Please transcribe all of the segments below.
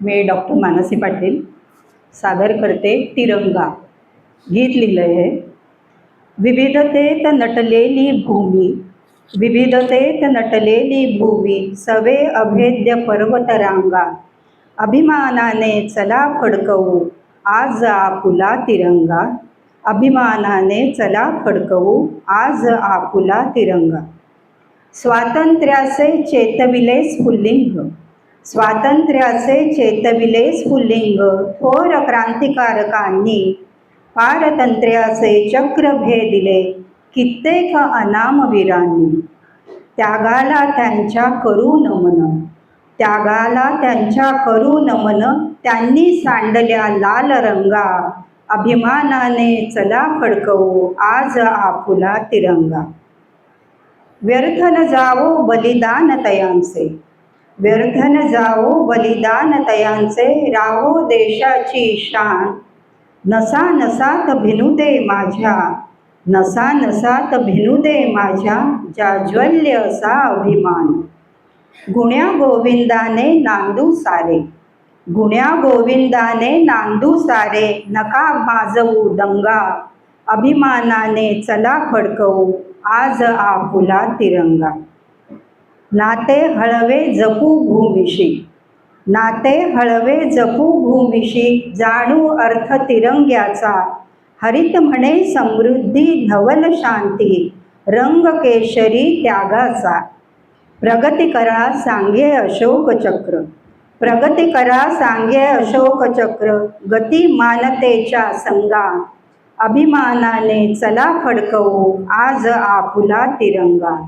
मी doctor Mansi Patil सादर करते तिरंगा. गीत लिहिलं आहे विविधतेत नटलेली भूमी विविधतेत नटलेली भूमी सवे अभेद्य पर्वतरांगा. अभिमानाने चला फडकवू आज आपुला तिरंगा. अभिमानाने चला फडकवू आज आपुला तिरंगा. स्वातंत्र्याचे चेतविले स्फुल्लिंग स्वातंत्र्याचे चेतविले स्फुल्लिंग थोर क्रांतिकारकांनी. पारतंत्र्याचे चक्र भेदिले कित्येक अनामवीरांनी. त्यागाला त्यांच्या करू नमन. त्यागाला त्यांच्या करू नमन. त्यांनी सांडल्या लाल रंगा. अभिमानाने चला फडकवू आज आपुला तिरंगा. व्यर्थ न जावो बलिदान तयांचे. व्यर्थ न बलिदान तयांचे राहो देशाची शान. नसा नसात भिनू दे माझ्या नसा नसात भिनू दे माझ्या जाज्वल्य असा अभिमान. गुण्या गोविंदाने नांदू सारे गुण्या गोविंदाने नांदू सारे नका माजवू दंगा. अभिमानाने चला फडकवू आज आपुला तिरंगा. नाते हळवे जपू भूमिशी. नाते हळवे जपू भूमिशी जाणू अर्थ तिरंग्याचा. हरित म्हणे समृद्धी धवल शांती रंग केशरी त्यागाचा. प्रगती करा सांगे अशोक चक्र. प्रगती करा सांगे अशोक चक्र गती मानतेच्या संगा. अभिमानाने चला फडकवू आज आपुला तिरंगा.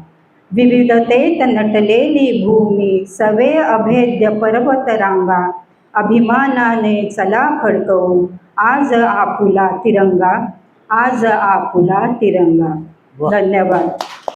विविधतेत नटलेली भूमी सवे अभेद्य पर्वत रांगा अभिमानाने चला फडकवू आज आपुला तिरंगा आज आपुला तिरंगा. धन्यवाद.